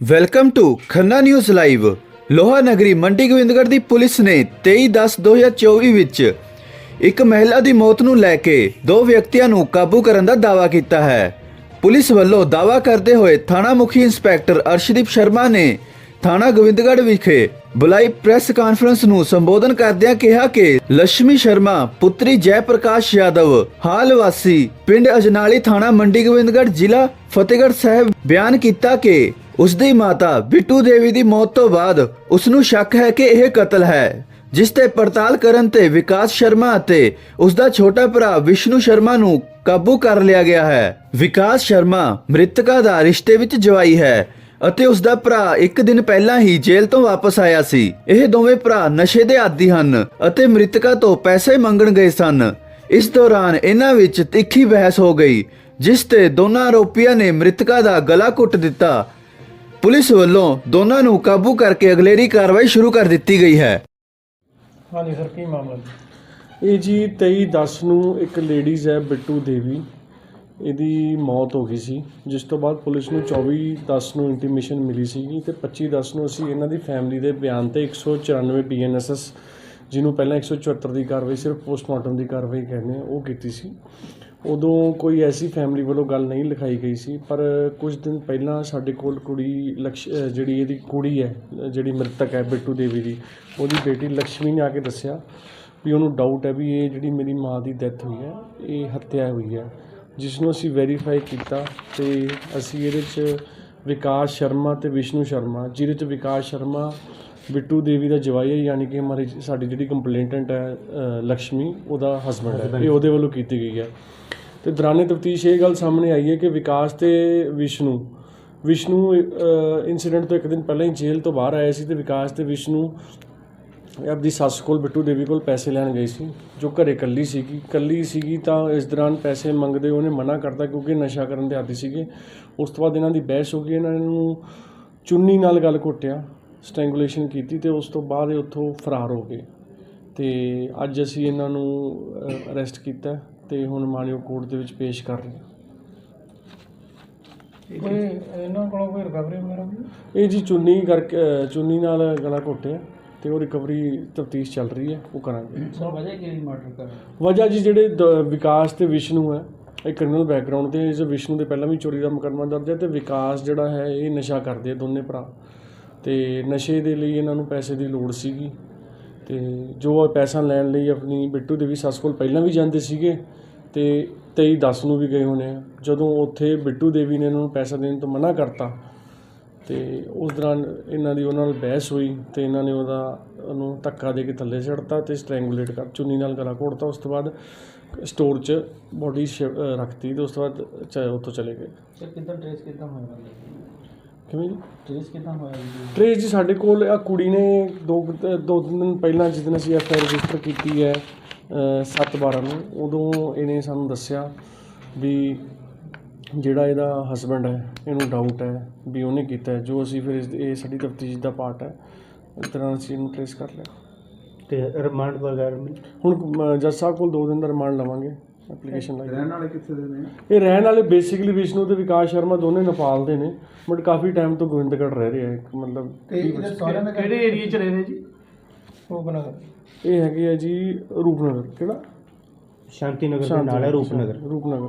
Welcome to Khanna news live ਲੋਹਾ ਨਗਰੀ ਮੰਡੀ ਗੋਬਿੰਦਗੜ੍ਹ ਦੀ police ਨੇ 23/10/2024 ਵਿੱਚ ਇੱਕ ਮਹਿਲਾ ਦੀ ਮੌਤ ਨੂੰ ਲੈ ਕੇ ਦੋ ਵਿਅਕਤੀਆਂ ਨੂੰ ਕਾਬੂ ਕਰਨ ਦਾ ਦਾਅਵਾ ਕੀਤਾ ਹੈ। ਪੁਲਿਸ ਵੱਲੋਂ ਦਾਅਵਾ ਕਰਦੇ ਹੋਏ ਥਾਣਾ ਮੁਖੀ ਇੰਸਪੈਕਟਰ ਅਰਸ਼ਦੀਪ ਸ਼ਰਮਾ ਨੇ ਥਾਣਾ ਗੋਬਿੰਦਗੜ੍ਹ ਵਿਖੇ ਬੁਲਾਈ ਪ੍ਰੈਸ ਕਾਨਫਰੰਸ ਨੂੰ ਸੰਬੋਧਨ ਕਰਦਿਆਂ ਕਿਹਾ ਕਿ ਲక్ష్ਮੀ ਸ਼ਰਮਾ, ਪੁੱਤਰੀ ਜੈ ਪ੍ਰਕਾਸ਼ ਯਾਦਵ, ਹਾਲ ਵਾਸੀ ਪਿੰਡ ਅਜਨਾਲੀ ਥਾਣਾ ਮੰਡੀ ਗੋਬਿੰਦਗੜ੍ਹ ਜ਼ਿਲ੍ਹਾ ਫਤਿਹਗੜ੍ਹ ਸਾਹਿਬ ਬਿਆਨ ਕੀਤਾ ਕਿ ਉਸ ਦੀ ਮਾਤਾ ਬਿੱਟੂ ਦੇਵੀ ਦੀ ਮੌਤ ਤੋਂ ਬਾਅਦ ਉਸ ਨੂੰ ਸ਼ੱਕ ਹੈ ਕਿ ਇਹ ਕਤਲ ਹੈ, ਜਿਸ ਤੇ ਪੜਤਾਲ ਕਰਨ ਤੇ ਵਿਕਾਸ ਸ਼ਰਮਾ ਅਤੇ ਉਸ ਦਾ ਛੋਟਾ ਭਰਾ ਵਿਸ਼ਨੂੰ ਸ਼ਰਮਾ ਨੂੰ ਕਾਬੂ ਕਰ ਲਿਆ ਗਿਆ ਹੈ। ਵਿਕਾਸ ਸ਼ਰਮਾ ਮ੍ਰਿਤਕਾ ਦਾ ਰਿਸ਼ਤੇ ਵਿੱਚ ਜਵਾਈ ਹੈ ਅਤੇ ਉਸ ਦਾ ਭਰਾ ਇੱਕ ਦਿਨ ਪਹਿਲਾਂ ਹੀ ਜੇਲ੍ਹ ਤੋਂ ਵਾਪਸ ਆਇਆ ਸੀ। ਇਹ ਦੋਵੇਂ ਭਰਾ ਨਸ਼ੇ ਦੇ ਆਦੀ ਹਨ ਅਤੇ ਮ੍ਰਿਤਕਾ ਤੋਂ ਪੈਸੇ ਮੰਗਣ ਗਏ ਸਨ। ਇਸ ਦੌਰਾਨ ਇਹਨਾਂ ਵਿੱਚ ਤਿੱਖੀ ਬਹਿਸ ਹੋ ਗਈ, ਜਿਸ ਤੇ ਦੋਨਾਂ ਆਰੋਪੀਆਂ ਨੇ ਮ੍ਰਿਤਕਾ ਦਾ ਗਲਾ ਘੁੱਟ ਦਿੱਤਾ ਪੁਲਿਸ ਵੱਲੋਂ ਦੋਨਾਂ ਨੂੰ ਕਾਬੂ ਕਰਕੇ ਅਗਲੇਰੀ ਕਾਰਵਾਈ ਸ਼ੁਰੂ ਕਰ ਦਿੱਤੀ ਗਈ ਹੈ। ਹਾਂਜੀ ਸਰ, ਕੀ ਮਾਮਲਾ ਇਹ ਜੀ 23 10 ਨੂੰ ਇੱਕ ਲੇਡੀਜ਼ ਹੈ, ਬਿੱਟੂ ਦੇਵੀ। ਇਹਦੀ ਮੌਤ ਹੋ ਗਈ ਸੀ। ਜਿਸ ਤੋਂ ਬਾਅਦ ਪੁਲਿਸ ਨੂੰ 24 10 ਨੂੰ ਇੰਟੀਮੇਸ਼ਨ ਮਿਲੀ ਸੀਗੀ ਤੇ 25 10 ਨੂੰ ਅਸੀਂ ਇਹਨਾਂ ਦੀ ਫੈਮਿਲੀ ਦੇ ਬਿਆਨ ਤੇ 194 ਬੀਐਨਐਸਐਸ ਜਿਹਨੂੰ ਪਹਿਲਾਂ 174 ਦੀ ਕਾਰਵਾਈ ਸਿਰਫ ਪੋਸਟਮਾਰਟਮ ਦੀ ਕਾਰਵਾਈ ਕਹਿੰਦੇ ਆ, ਉਹ ਕੀਤੀ ਸੀ। ਉਦੋਂ ਕੋਈ ਐਸੀ ਫੈਮਿਲੀ ਵੱਲੋਂ ਗੱਲ ਨਹੀਂ ਲਿਖਾਈ ਗਈ ਸੀ, ਪਰ ਕੁਝ ਦਿਨ ਪਹਿਲਾਂ ਸਾਡੇ ਕੋਲ ਕੁੜੀ ਲਕਸ਼ ਜਿਹੜੀ ਇਹਦੀ ਕੁੜੀ ਹੈ ਜਿਹੜੀ ਮ੍ਰਿਤਕ ਹੈ ਬਿੱਟੂ ਦੇਵੀ ਦੀ, ਉਹਦੀ ਬੇਟੀ ਲక్ష్ਮੀ ਨੇ ਆ ਕੇ ਦੱਸਿਆ ਵੀ ਉਹਨੂੰ ਡਾਊਟ ਹੈ ਵੀ ਇਹ ਜਿਹੜੀ ਮੇਰੀ ਮਾਂ ਦੀ ਡੈਥ ਹੋਈ ਹੈ, ਇਹ ਹੱਤਿਆ ਹੋਈ ਹੈ। ਜਿਸ ਨੂੰ ਅਸੀਂ ਵੈਰੀਫਾਈ ਕੀਤਾ ਤੇ ਅਸੀਂ ਇਹਦੇ 'ਚ ਵਿਕਾਸ ਸ਼ਰਮਾ ਤੇ ਵਿਸ਼ਨੂੰ ਸ਼ਰਮਾ ਜਿਹਦੇ 'ਚ ਵਿਕਾਸ ਸ਼ਰਮਾ ਬਿੱਟੂ ਦੇਵੀ ਦਾ ਜਵਾਈ ਹੈ ਯਾਨੀ ਕਿ ਹਮਾਰੀ ਸਾਡੀ ਜਿਹੜੀ ਕੰਪਲੇਂਟੈਂਟ ਹੈ ਅ, ਲక్ష్ਮੀ ਉਹਦਾ ਹਸਬੰਡ ਹੈ ਇਹ ਉਹਦੇ ਵੱਲੋਂ ਕੀਤੀ ਗਈ ਹੈ। ਤੇ ਦੌਰਾਨੇ ਤਫਤੀਸ਼ ਇਹ ਗੱਲ ਸਾਹਮਣੇ ਆਈ ਹੈ ਕਿ ਵਿਕਾਸ ਤੇ ਵਿਸ਼ਨੂੰ ਵਿਸ਼ਨੂੰ ਇਨਸੀਡੈਂਟ ਤੋਂ ਇੱਕ ਦਿਨ ਪਹਿਲਾਂ ਹੀ ਜੇਲ੍ਹ ਤੋਂ ਬਾਹਰ ਆਇਆ ਸੀ ਤੇ ਵਿਕਾਸ ਤੇ ਵਿਸ਼ਨੂੰ ਆਪਦੀ ਸੱਸ ਕੋਲ ਬਿੱਟੂ ਦੇਵੀ ਕੋਲ ਪੈਸੇ ਲੈਣ ਗਈ ਸੀ ਜੋ ਘਰੇ ਇਕੱਲੀ ਸੀਗੀ। ਇਕੱਲੀ ਸੀਗੀ ਤਾਂ ਇਸ ਦੌਰਾਨ ਪੈਸੇ ਮੰਗਦੇ ਉਹਨੇ ਮਨਾ ਕਰਤਾ ਕਿਉਂਕਿ ਨਸ਼ਾ ਕਰਨ ਦੇ ਆਦੀ ਸੀਗੇ। ਉਸ ਤੋਂ ਬਾਅਦ ਇਹਨਾਂ ਦੀ ਬਹਿਸ ਹੋ ਗਈ ਇਹਨਾਂ ਨੂੰ ਚੁੰਨੀ ਨਾਲ ਗੱਲ ਘੁੱਟਿਆ ਸਟ੍ਰੈਂਗੂਲੇਸ਼ਨ ਕੀਤੀ ਤੇ ਉਸ ਤੋਂ ਬਾਅਦ ਇਹ ਉੱਥੋਂ ਫਰਾਰ ਹੋ ਗਏ। ਤੇ ਅੱਜ ਅਸੀਂ ਇਹਨਾਂ ਨੂੰ ਅਰੈਸਟ ਕੀਤਾ ਤੇ ਹੁਣ ਮਾਨਯੋਗ ਕੋਰਟ ਦੇ ਵਿੱਚ ਪੇਸ਼ ਕਰ ਰਹੇ ਹਾਂ। ਕੋਈ ਇਹਨਾਂ ਕੋਲੋਂ ਕੋਈ ਰਿਕਵਰੀ ਵਗੈਰਾ ਇਹ ਜੀ ਚੁੰਨੀ ਕਰਕੇ ਚੁੰਨੀ ਨਾਲ ਗਲਾ ਘੁੱਟਿਆ। ਤੇ ਉਹ ਰਿਕਵਰੀ ਤਫਤੀਸ਼ ਚੱਲ ਰਹੀ ਹੈ ਉਹ ਕਰਾਂਗੇ। ਸਰ ਵਜ੍ਹਾ ਕੀ ਮਰਡਰ ਕਰ ਵਜ੍ਹਾ ਜੀ ਜਿਹੜੇ ਦ- ਵਿਕਾਸ ਤੇ ਵਿਸ਼ਨੂੰ ਹੈ ਇਹ ਕ੍ਰਿਮੀਨਲ ਬੈਕਗ੍ਰਾਉਂਡ ਤੇ ਇਸ ਵਿਸ਼ਨੂੰ ਦੇ ਪਹਿਲਾਂ ਵੀ ਚੋਰੀ ਦਾ ਮੁਕੱਦਮਾ ਦਰਜ ਹੈ ਤੇ ਵਿਕਾਸ ਜਿਹੜਾ ਹੈ ਇਹ ਨਸ਼ਾ ਕਰਦੇ ਆ ਦੋਨੇ ਭਰਾ। ਤੇ ਨਸ਼ੇ ਦੇ ਲਈ ਇਹਨਾਂ ਨੂੰ ਪੈਸੇ ਦੀ ਲੋੜ ਸੀਗੀ। ਤੇ ਜੋ ਇਹ ਪੈਸਾ ਲੈਣ ਲਈ ਆਪਣੀ ਬਿੱਟੂ ਦੇਵੀ ਸੱਸ ਕੋਲ ਪਹਿਲਾਂ ਵੀ ਜਾਂਦੇ ਸੀਗੇ ਤੇ 23 10 ਨੂੰ ਵੀ ਗਏ ਹੋਣੇ ਆ। ਜਦੋਂ ਉੱਥੇ ਬਿੱਟੂ ਦੇਵੀ ਨੇ ਇਹਨਾਂ ਨੂੰ ਪੈਸਾ ਦੇਣ ਤੋਂ ਮਨਾ ਕਰਤਾ ਤੇ ਉਸ ਦੌਰਾਨ ਇਹਨਾਂ ਦੀ ਉਹਨਾਂ ਨਾਲ ਬਹਿਸ ਹੋਈ ਤੇ ਇਹਨਾਂ ਨੇ ਉਹਦਾ ਉਹਨੂੰ ਧੱਕਾ ਦੇ ਕੇ ਥੱਲੇ ਛੱਡਤਾ ਤੇ ਸਟ੍ਰੈਂਗੂਲੇਟ ਕਰ ਚੁੰਨੀ ਨਾਲ ਗਲਾ ਘੋੜਤਾ ਉਸ ਤੋਂ ਬਾਅਦ ਸਟੋਰ 'ਚ ਬੋਡੀ ਰੱਖਤੀ ਤੇ ਉਸ ਤੋਂ ਬਾਅਦ ਚ- ਉੱਥੋਂ ਚਲੇ ਗਏ। ਸਰ ਕਿੱਦਾਂ ਟ੍ਰੇਸ ਕਿੱਦਾਂ ਹੋਇਆ ਕਿਵੇਂ ਟ੍ਰੇਸ ਕਿੱਦਾਂ ਹੋਇਆ ਜੀ? ਟ੍ਰੇਸ ਜੀ ਸਾਡੇ ਕੋਲ ਆ ਕੁੜੀ ਨੇ ਦੋ ਦੋ ਤਿੰਨ ਦਿਨ ਪਹਿਲਾਂ ਜਿਸ ਦਿਨ ਅਸੀਂ ਐਫ ਆਈ ਰਜਿਸਟਰ ਕੀਤੀ ਹੈ 7 12 ਨੂੰ ਉਦੋਂ ਇਹਨੇ ਸਾਨੂੰ ਦੱਸਿਆ ਵੀ ਜਿਹੜਾ ਇਹਦਾ ਹਸਬੰਡ ਹੈ ਇਹਨੂੰ ਡਾਊਟ ਹੈ ਵੀ ਉਹਨੇ ਕੀਤਾ ਹੈ ਜੋ ਅਸੀਂ ਫਿਰ ਇਸ ਇਹ ਸਾਡੀ ਤਫਤੀਸ਼ ਦਾ ਪਾਰਟ ਹੈ ਇਸ ਤਰ੍ਹਾਂ ਅਸੀਂ ਇਹਨੂੰ ਟ੍ਰੇਸ ਕਰ ਲਿਆ। ਤੇ ਰਿਮਾਂਡ ਵਗੈਰਾ ਮਿਲ ਹੁਣ ਜੱਜ ਸਾਹਿਬ ਕੋਲ 2 ਦਿਨ ਦਾ ਰਿਮਾਂਡ ਲਵਾਂਗੇ ਐਪਲੀਕੇਸ਼ਨ ਲਾਈ ਰਹਿਣ ਵਾਲੇ ਕਿੱਥੇ ਦੇ ਨੇ? ਇਹ ਰਹਿਣ ਵਾਲੇ ਬੇਸਿਕਲੀ ਵਿਸ਼ਨੂੰ ਤੇ ਵਿਕਾਸ ਸ਼ਰਮਾ ਦੋਨੇ ਨੇਪਾਲ ਦੇ ਨੇ ਬਟ ਕਾਫੀ ਟਾਈਮ ਤੋਂ ਗੋਬਿੰਦਗੜ੍ਹ ਰਹਿ ਰਹੇ ਆ ਇੱਕ ਮਤਲਬ ਦਾ ਕਿਹੜੇ ਏਰੀਆ 'ਚ ਰਹਿੰਦੇ ਜੀ? ਉਹ ਬਣਾ ਇਹ ਹੈਗੇ ਆ ਜੀ ਰੂਪਨਗਰ ਕਿਹੜਾ? ਸ਼ਾਂਤੀ ਨਗਰ ਸ਼ਾਂਤੀ ਰੂਪਨਗਰ। ਰੂਪਨਗਰ।